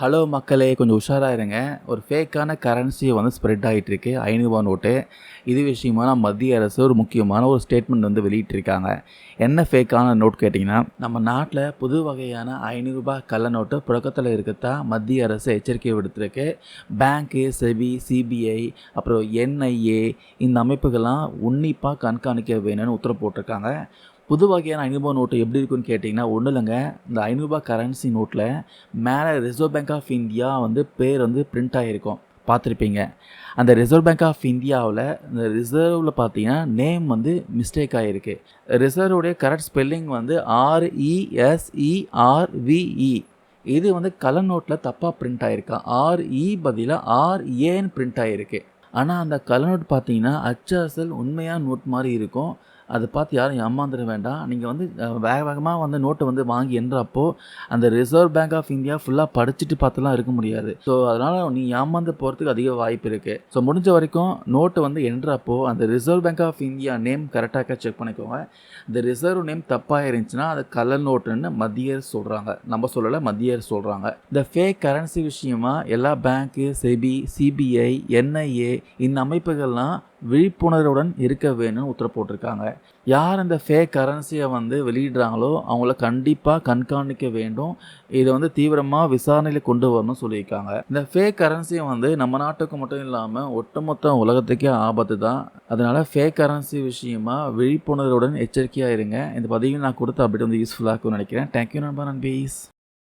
Hello மக்களே கொஞ்சம் உஷாராக இருங்க ஒரு ஃபேக்கான கரன்சி வந்து ஸ்ப்ரெட் ஆகிட்டுருக்கு ஐநூறுபா நோட்டு இது விஷயமா மத்திய அரசு ஒரு முக்கியமான ஒரு ஸ்டேட்மெண்ட் வந்து வெளியிட்டிருக்காங்க. என்ன ஃபேக்கான நோட் கேட்டிங்கன்னா நம்ம நாட்டில் புது வகையான ஐநூறுரூபா கள்ள நோட்டு புழக்கத்தில் இருக்கத்தா மத்திய அரசு எச்சரிக்கை விடுத்திருக்கு. பேங்க்கு செபி சிபிஐ அப்புறம் என்ஐஏ இந்த அமைப்புகள்லாம் உன்னிப்பாக கண்காணிக்க வேணும்னு உத்தரவு போட்டிருக்காங்க. புது வகையான ஐநூறுபா நோட்டு எப்படி இருக்குன்னு கேட்டிங்கன்னா ஒன்றும் இல்லைங்க. இந்த ஐநூறுபா கரன்சி நோட்டில் மேலே ரிசர்வ் பேங்க் ஆஃப் இந்தியா வந்து பேர் வந்து பிரிண்ட் ஆகிருக்கும் பார்த்துருப்பீங்க. அந்த ரிசர்வ் பேங்க் ஆஃப் இந்தியாவில் இந்த ரிசர்வில் பார்த்தீங்கன்னா நேம் வந்து மிஸ்டேக் ஆகிருக்கு ரிசர்வுடைய கரெக்ட் ஸ்பெல்லிங் வந்து ஆர்இஎஸ்இஆர்விஇ இது வந்து கலர் நோட்டில் தப்பாக பிரிண்ட் ஆகிருக்கா ஆர்இ பதிலாக ஆர்ஏன்னு பிரிண்ட் ஆகிருக்கு ஆனால் அந்த கலர் நோட் பார்த்தீங்கன்னா அச்சசல் உண்மையான நோட் மாதிரி இருக்கும். அதை பார்த்து யாரும் ஏமாந்துட வேண்டாம். நீங்கள் வந்து வேக வேகமாக வந்து நோட்டை வந்து வாங்கி என்றப்போ அந்த ரிசர்வ் பேங்க் ஆஃப் இந்தியா ஃபுல்லாக படிச்சுட்டு பார்த்துலாம் இருக்க முடியாது. ஸோ அதனால் நீ ஏமாந்து போகிறதுக்கு அதிக வாய்ப்பு இருக்குது ஸோ முடிஞ்ச வரைக்கும் நோட்டு வந்து என்றப்போ அந்த Reserve Bank of India name கரெக்டாக செக் பண்ணிக்கோங்க. இந்த ரிசர்வ் நேம் தப்பாக இருந்துச்சுன்னா அது கலர் நோட்டுன்னு மத்திய அரசு சொல்கிறாங்க நம்ம சொல்லலை மத்திய அரசு சொல்கிறாங்க இந்த ஃபேக் கரன்சி விஷயமா எல்லா பேங்க்கு செபி சிபிஐ என்ஐஏ இந்த அமைப்புகள்லாம் விழிப்புணர்வுடன் இருக்க வேணும்னு உத்தரவு போட்டிருக்காங்க. யார் இந்த ஃபேக் கரன்சியை வந்து வெளியிடுறாங்களோ அவங்கள கண்டிப்பாக கண்காணிக்க வேண்டும். இதை வந்து தீவிரமாக விசாரணையில் கொண்டு வரணும்னு சொல்லியிருக்காங்க. இந்த ஃபேக் கரன்சியை வந்து நம்ம நாட்டுக்கு மட்டும் இல்லாமல் ஒட்டுமொத்த உலகத்துக்கே ஆபத்து தான். அதனால் ஃபேக் கரன்சி விஷயமா விழிப்புணர்வுடன் எச்சரிக்கையாக இருங்க. இந்த பதிவு நான் கொடுத்து அப்படி வந்து யூஸ்ஃபுல்லாக இருக்கும்னு நினைக்கிறேன். தேங்க்யூ நண்பா நண்பீஸ்.